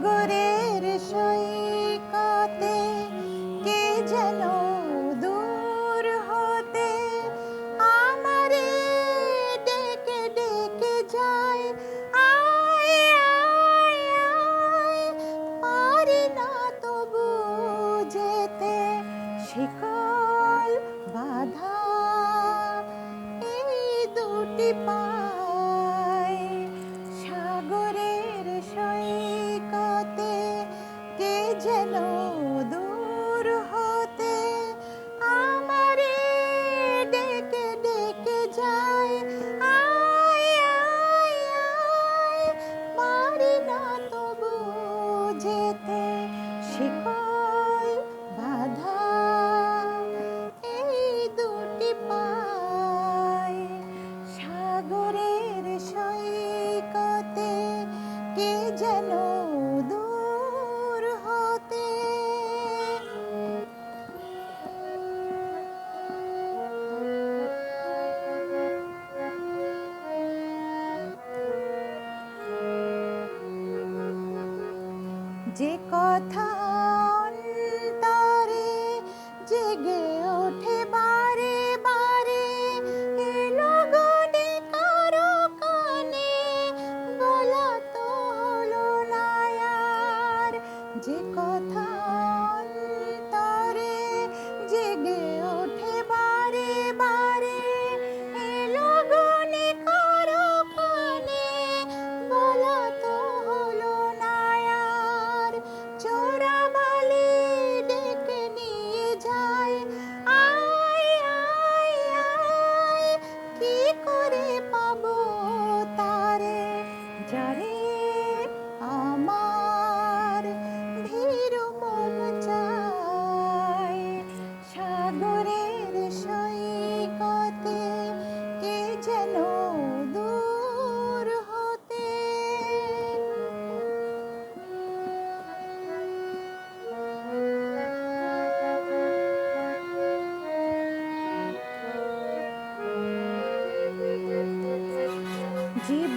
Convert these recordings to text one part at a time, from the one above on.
সাগরের সৈকতে কে যেন দূর হতে আমারে ডেকে ডেকে যায় যে কথা অন্তরে জেগে যে কথা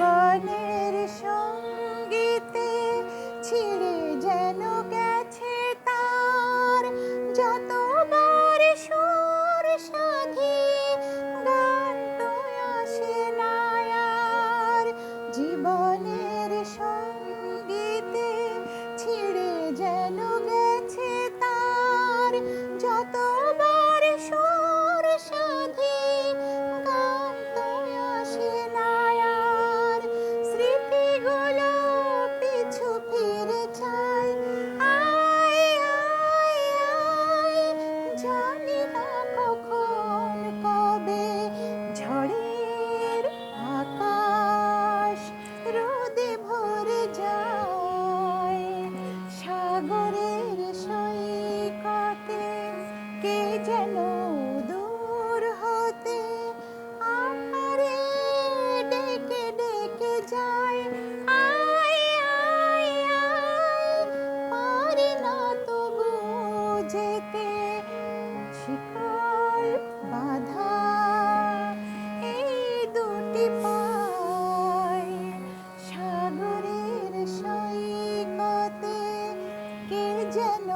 জীবনের সঙ্গীতে ছিঁড়ে যেন গেছে তার। যতবার সুর সাধি গান তো আসে না জীবনের সঙ্গীতে যেতে শিকল বাধা। এই দুটি পায় সাগরের সৈকতে কে যেন